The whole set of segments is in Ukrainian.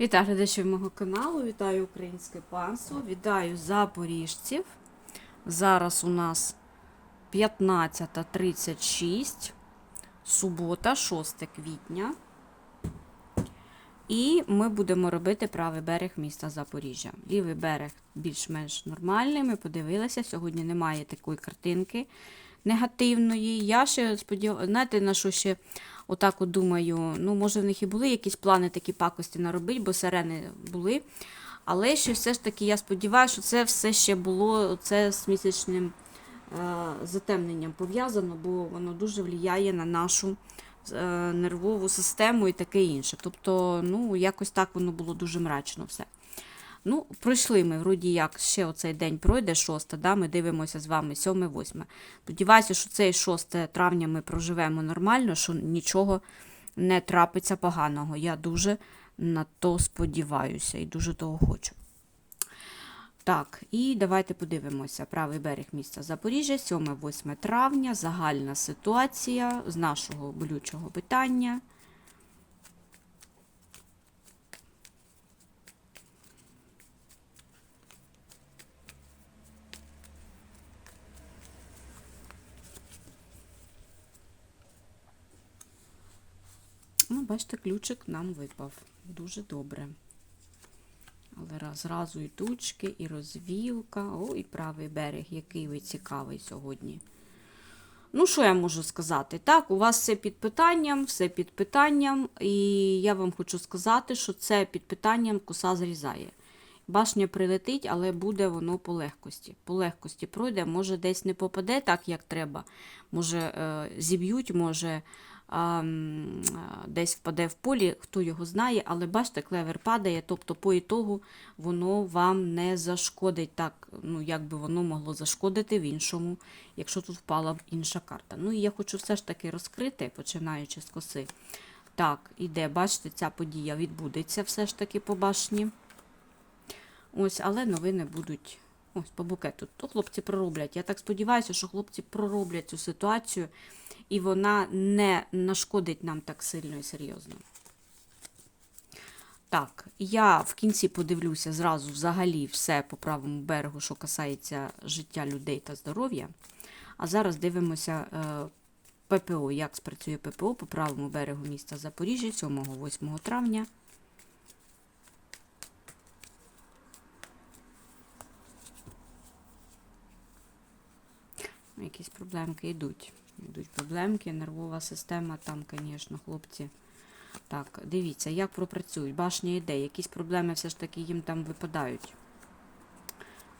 Вітаю глядачів мого каналу, вітаю українське панство, вітаю запоріжців. Зараз у нас 15.36, субота, 6 квітня. І ми будемо робити правий берег міста Запоріжжя. Лівий берег більш-менш нормальний. Ми подивилися, сьогодні немає такої картинки негативної. Я ще сподіваюся, знаєте, на що ще отак от думаю, ну, може, в них і були якісь плани такі пакості наробити, бо сирени були. Але ще все ж таки я сподіваюся, що це все ще було це з місячним е, затемненням пов'язано, бо воно дуже впливає на нашу е, нервову систему і таке інше. Тобто, ну, якось так воно було дуже мрачно все. Ну, пройшли ми, вроді як, ще оцей день пройде, 6, да, ми дивимося з вами 7-8. Сподіваюся, що цей 6 травня ми проживемо нормально, що нічого не трапиться поганого. Я дуже на то сподіваюся і дуже того хочу. Так, і давайте подивимося. Правий берег міста Запоріжжя, 7-8 травня, загальна ситуація з нашого болючого питання. Ну, бачите, ключик нам випав. Дуже добре. Але зразу і тучки, і розвілка. О, і правий берег, який ви цікавий сьогодні. Ну, що я можу сказати? Так, у вас все під питанням, все під питанням. І я вам хочу сказати, що це під питанням коса зрізає. Башня прилетить, але буде воно по легкості. По легкості пройде, може десь не попаде так, як треба. Може, е, зіб'ють, може десь впаде в полі, хто його знає, але бачите, клевер падає, тобто по ітогу воно вам не зашкодить так, ну як би воно могло зашкодити в іншому, якщо тут впала б інша карта. Ну і я хочу все ж таки розкрити, починаючи з коси. Так, іде, бачите, ця подія відбудеться все ж таки по башні. Ось, але новини будуть ось по букету. То хлопці пророблять. Я так сподіваюся, що хлопці пророблять цю ситуацію, і вона не нашкодить нам так сильно і серйозно. Так, я в кінці подивлюся зразу взагалі все по правому берегу, що касається життя людей та здоров'я. А зараз дивимося е, ППО, як спрацює ППО по правому берегу міста Запоріжжя 7-8 травня. Якісь проблемки йдуть. Йдуть проблемки, нервова система там, звісно, хлопці. Так, дивіться, як пропрацюють. Башня йде, якісь проблеми все ж таки їм там випадають.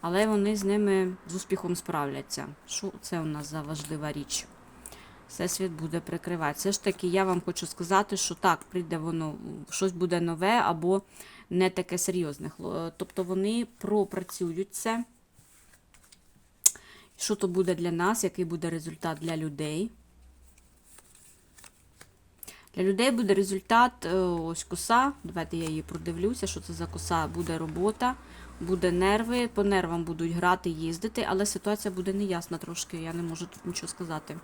Але вони з ними з успіхом справляться. Що це у нас за важлива річ? Всесвіт буде прикривати. Все ж таки, я вам хочу сказати, що так, прийде воно, щось буде нове або не таке серйозне. Тобто вони пропрацюють це. Що то буде для нас, який буде результат для людей? Для людей буде результат е, ось коса. Давайте я її продивлюся, що це за коса. Буде робота, буде нерви, по нервам будуть грати, їздити, але ситуація буде неясна трошки, я не можу тут нічого сказати.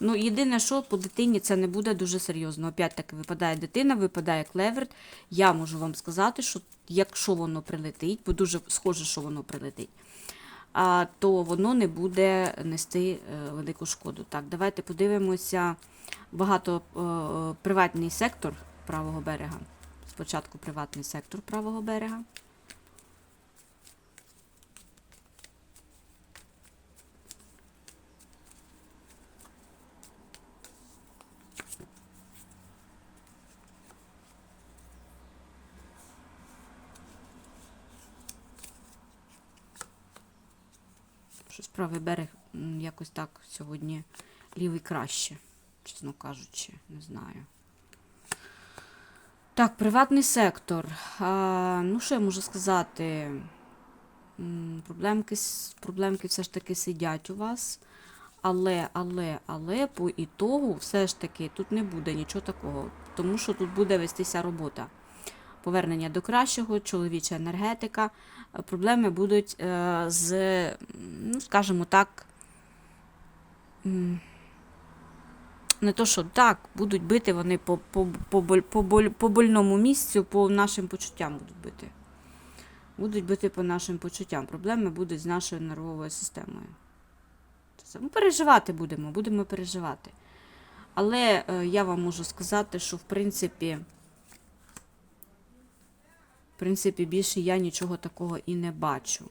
Ну, єдине, що по дитині це не буде дуже серйозно. Опять таки випадає дитина, випадає клеверт. Я можу вам сказати, що якщо воно прилетить, бо дуже схоже, що воно прилетить, то воно не буде нести е, велику шкоду. Так, давайте подивимося багато е, приватний сектор правого берега. Спочатку приватний сектор правого берега. Правий берег якось так сьогодні лівий краще, чесно кажучи, не знаю. Так, приватний сектор. А, ну, що я можу сказати? Проблемки, проблемки все ж таки сидять у вас. Але, але, але по ітогу все ж таки тут не буде нічого такого, тому що тут буде вестися робота. Повернення до кращого, чоловіча енергетика. Е, Проблеми будуть е, з, ну, скажімо так, Не то, що так, будуть бити вони по, по, по, по, боль- по больному місцю, по нашим почуттям будуть бити. Будуть бити по нашим почуттям. Проблеми будуть з нашою нервовою системою. Ми переживати будемо, будемо переживати. Але е, я вам можу сказати, що в принципі, в принципі, більше я нічого такого і не бачу.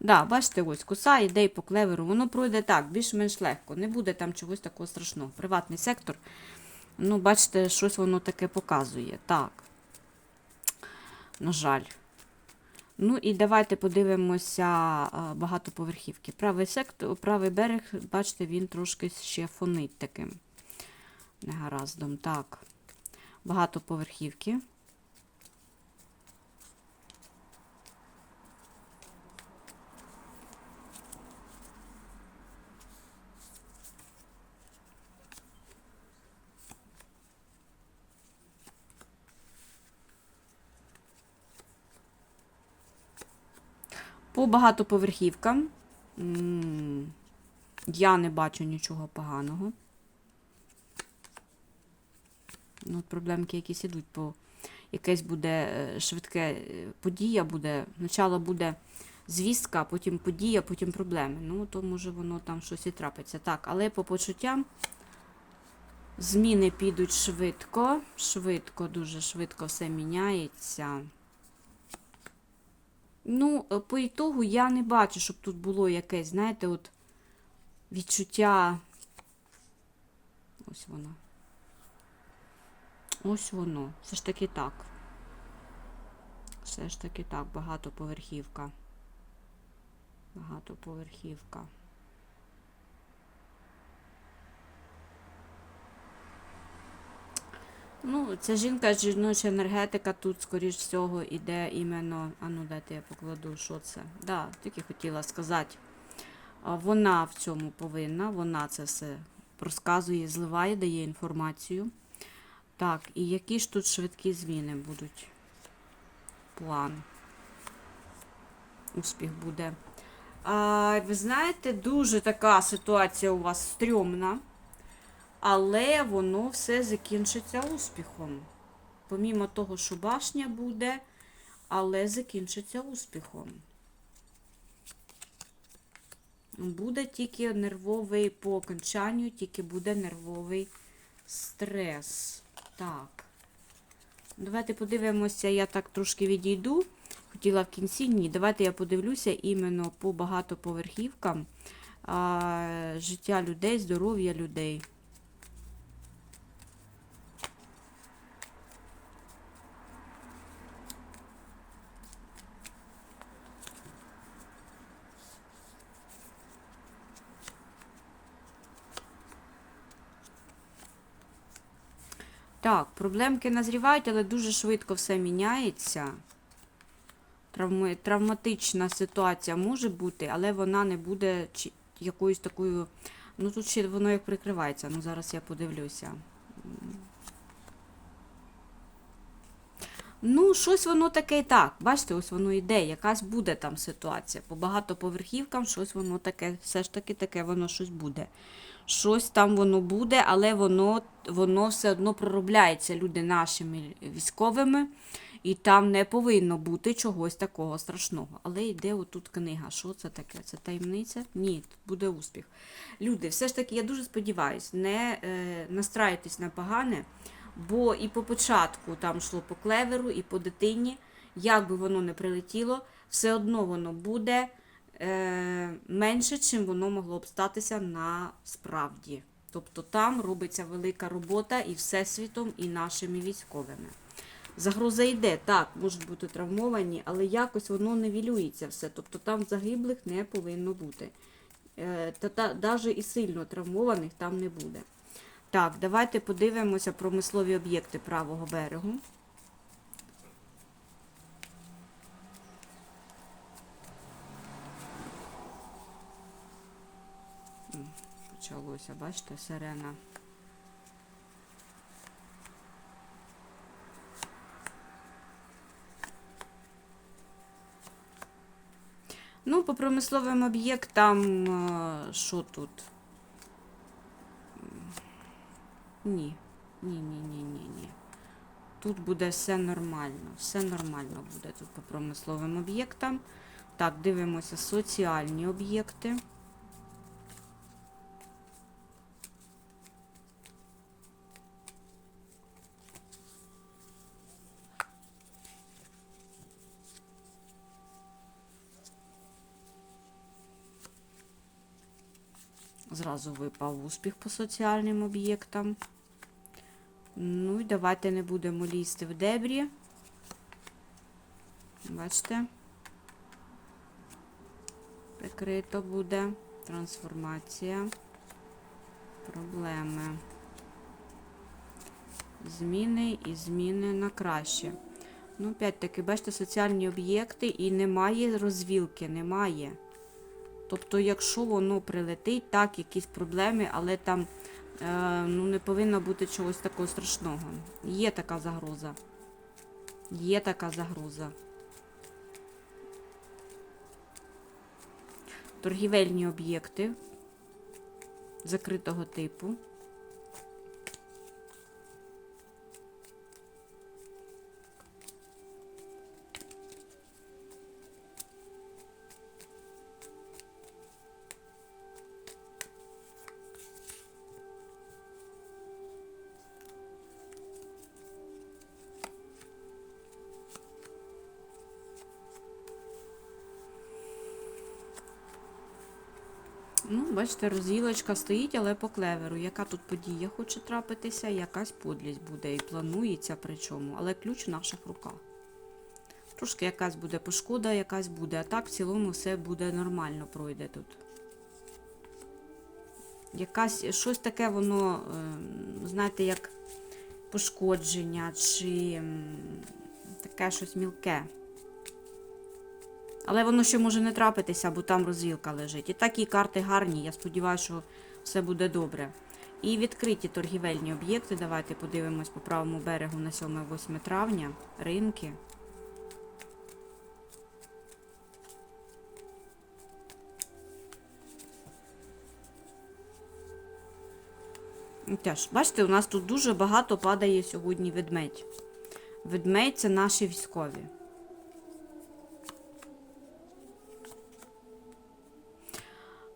Да, бачите, ось коса іде і по клеверу. Воно пройде так, більш-менш легко. Не буде там чогось такого страшного. Приватний сектор. Ну, бачите, щось воно таке показує. Так. На жаль. Ну і давайте подивимося багатоповерхівки. Правий сектор, правий берег, бачите, він трошки ще фонить таким негараздом. Так. Багатоповерхівки. По багатоповерхівкам я не бачу нічого поганого. Ну, проблемки якісь ідуть, по якесь буде е, швидке е, подія буде. Спочатку буде звістка, потім подія, потім проблеми. Ну, то може воно там щось і трапиться. Так, але по почуттям зміни підуть швидко, швидко, дуже швидко все міняється. Ну, е, по ітогу я не бачу, щоб тут було якесь, знаєте, от відчуття. Ось воно. Ось воно. Все ж таки так. Все ж таки так, багатоповерхівка. Багатоповерхівка. Ну, ця жінка, жіноча енергетика тут, скоріш всього, іде іменно. А ну дайте я покладу, що це. Да, тільки хотіла сказати. Вона в цьому повинна, вона це все розказує, зливає, дає інформацію. Так, і які ж тут швидкі зміни будуть? План. Успіх буде. А, ви знаєте, дуже така ситуація у вас стрьомна. Але воно все закінчиться успіхом. Помімо того, що башня буде, але закінчиться успіхом. Буде тільки нервовий по окончанню, тільки буде нервовий стрес. Так. Давайте подивимося, я так трошки відійду. Хотіла в кінці, ні. Давайте я подивлюся іменно по багатоповерхівкам а, життя людей, здоров'я людей. Так, проблемки назрівають, але дуже швидко все міняється. Травми... Травматична ситуація може бути, але вона не буде чи... якоюсь такою. Ну, тут ще воно як прикривається. Ну, зараз я подивлюся. Ну, щось воно таке і так. Бачите, ось воно йде, якась буде там ситуація. По багатоповерхівкам щось воно таке, все ж таки таке воно щось буде. Щось там воно буде, але воно, воно все одно проробляється люди нашими військовими, і там не повинно бути чогось такого страшного. Але йде отут книга. Що це таке? Це таємниця? Ні, буде успіх. Люди, все ж таки, я дуже сподіваюся, не е, настраюйтесь на погане. Бо і по початку там йшло по клеверу, і по дитині, як би воно не прилетіло, все одно воно буде менше, чим воно могло б статися насправді. Тобто там робиться велика робота і всесвітом, і нашими військовими. Загроза йде, так, можуть бути травмовані, але якось воно невілюється все. Тобто там загиблих не повинно бути. Е, та, та, навіть і сильно травмованих там не буде. Так, давайте подивимося промислові об'єкти правого берегу. Почалося, бачите, сирена. Ну, по промисловим об'єктам, е, що тут? Ні. Ні, ні, ні, ні, ні. Тут буде все нормально. Все нормально буде тут по промисловим об'єктам. Так, дивимося соціальні об'єкти. Зразу випав успіх по соціальним об'єктам. Ну і давайте не будемо лізти в дебрі. Бачите? Прикрито буде. Трансформація. Проблеми. Зміни і зміни на краще. Ну, опять-таки, бачите, соціальні об'єкти і немає розвілки, немає. Тобто, якщо воно прилетить, так, якісь проблеми, але там е, ну, не повинно бути чогось такого страшного. Є така загроза. Є така загроза. Торгівельні об'єкти закритого типу. Ну, бачите, розвілочка стоїть, але по клеверу. Яка тут подія хоче трапитися, якась подлість буде і планується причому, але ключ в наших руках. Трошки якась буде пошкода, якась буде, а так в цілому все буде нормально пройде тут. Якась щось таке воно, ем, знаєте, як пошкодження чи таке щось мілке. Але воно ще може не трапитися, бо там розвілка лежить. І такі карти гарні. Я сподіваюся, що все буде добре. І відкриті торгівельні об'єкти. Давайте подивимось по правому берегу на 7-8 травня. Ринки. Теж, бачите, у нас тут дуже багато падає сьогодні ведмедь. Ведмедь це наші військові.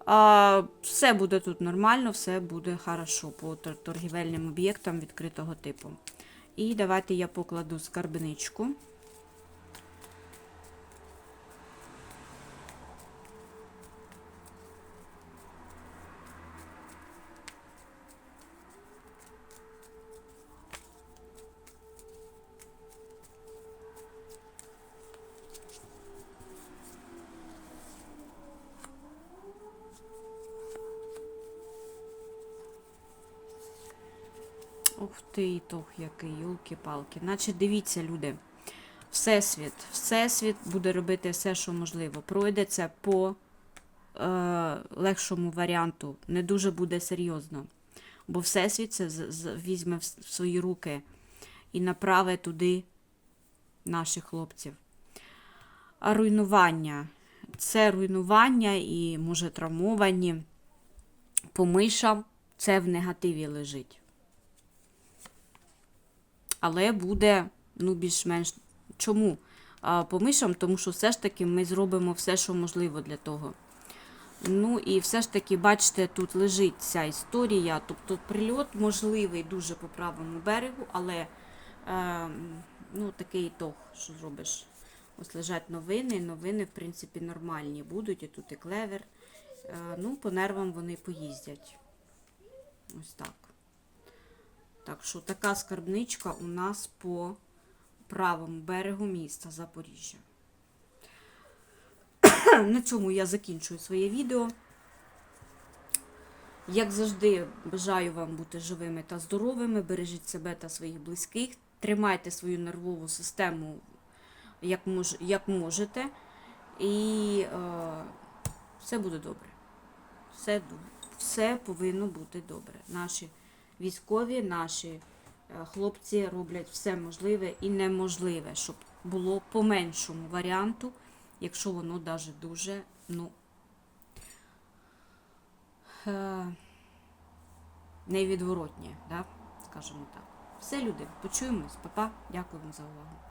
А, все буде тут нормально, все буде хорошо по торгівельним об'єктам відкритого типу. І давайте я покладу скарбничку. Ух ти, тох який, юлки-палки. Значить, дивіться, люди. Всесвіт. Всесвіт буде робити все, що можливо. Пройде це по е, легшому варіанту. Не дуже буде серйозно. Бо Всесвіт це візьме в свої руки і направить туди наших хлопців. А руйнування. Це руйнування і, може, травмовані. По мишам це в негативі лежить але буде ну, більш-менш. Чому? По мишам, тому що все ж таки ми зробимо все, що можливо для того. Ну і все ж таки, бачите, тут лежить ця історія. Тобто прильот можливий дуже по правому берегу, але е, ну, такий ітог, що зробиш. Ось лежать новини. Новини, в принципі, нормальні будуть. І тут і клевер. Е, ну, по нервам вони поїздять. Ось так. Так що така скарбничка у нас по правому берегу міста Запоріжжя. На цьому я закінчую своє відео. Як завжди, бажаю вам бути живими та здоровими. Бережіть себе та своїх близьких. Тримайте свою нервову систему як, мож, як можете. І е, все буде добре. Все, все повинно бути добре. Наші військові, наші е, хлопці роблять все можливе і неможливе, щоб було по меншому варіанту, якщо воно навіть дуже, ну, е, невідворотнє, да? скажімо так. Все, люди, почуємось. Па-па. Дякую вам за увагу.